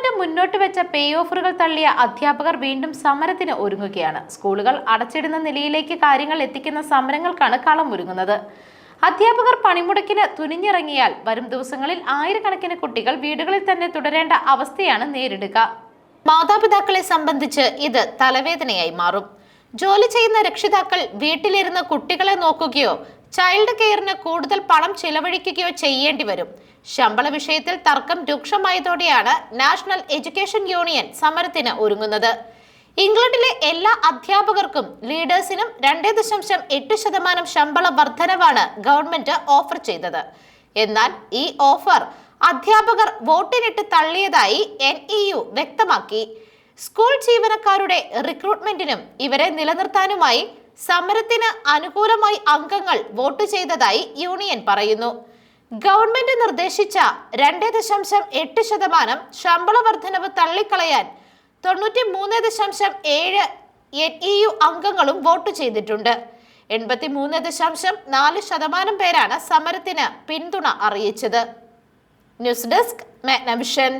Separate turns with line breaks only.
Government മുന്നോട്ട് വെച്ച പേ ഓഫറുകൾ തള്ളിയ അധ്യാപകർ വീണ്ടും സമരത്തിന് ഒരുങ്ങുകയാണ്. സ്കൂളുകൾ അടച്ചിടുന്ന നിലയിലേക്ക് കാര്യങ്ങൾ എത്തിക്കുന്ന സമരങ്ങൾക്കാണ് കളമൊരുങ്ങുന്നത് അധ്യാപകർ പണിമുടക്കിന് തുനിഞ്ഞിറങ്ങിയാൽ വരും ദിവസങ്ങളിൽ ആയിരക്കണക്കിന് കുട്ടികൾ വീടുകളിൽ തന്നെ തുടരേണ്ട അവസ്ഥയാണ് നേരിടുക. മാതാപിതാക്കളെ സംബന്ധിച്ച് ഇത് തലവേദനയായി മാറും. ജോലി ചെയ്യുന്ന രക്ഷിതാക്കൾ വീട്ടിലിരുന്ന് കുട്ടികളെ നോക്കുകയോ ചൈൽഡ് കെയറിന് കൂടുതൽ പണം ചിലവഴിക്കുകയോ ചെയ്യേണ്ടി വരും. ശമ്പള വിഷയത്തിൽ തർക്കം രൂക്ഷമായതോടെയാണ് നാഷണൽ എഡ്യൂക്കേഷൻ യൂണിയൻ സമരത്തിന് ഒരുങ്ങുന്നത്. ഇംഗ്ലണ്ടിലെ എല്ലാ അധ്യാപകർക്കും ലീഡേഴ്സിനും രണ്ടേ ദശാംശം എട്ട് ശതമാനം ശമ്പള വർധനവാണ് ഗവൺമെന്റ് ഓഫർ ചെയ്തത്. എന്നാൽ ഈ ഓഫർ അധ്യാപകർ വോട്ടിനിട്ട് തള്ളിയതായി എൻ യു വ്യക്തമാക്കി. സ്കൂൾ ജീവനക്കാരുടെ റിക്രൂട്ട്മെന്റിനും ഇവരെ നിലനിർത്താനുമായി സമരത്തിന് അനുകൂലമായി അംഗങ്ങൾ വോട്ട് ചെയ്തതായി യൂണിയൻ പറയുന്നു. ഗവൺമെന്റ് നിർദ്ദേശിച്ച രണ്ട് ദശാംശം എട്ട് ശതമാനം ശമ്പള വർധനവ് തള്ളിക്കളയാൻ തൊണ്ണൂറ്റി മൂന്ന് ദശാംശം ഏഴ് എൻ ഇ യു അംഗങ്ങളും വോട്ട് ചെയ്തിട്ടുണ്ട്. എൺപത്തി മൂന്ന് ദശാംശം നാല് ശതമാനം പേരാണ് സമരത്തിന് പിന്തുണ അറിയിച്ചത്. News desk Magnavision.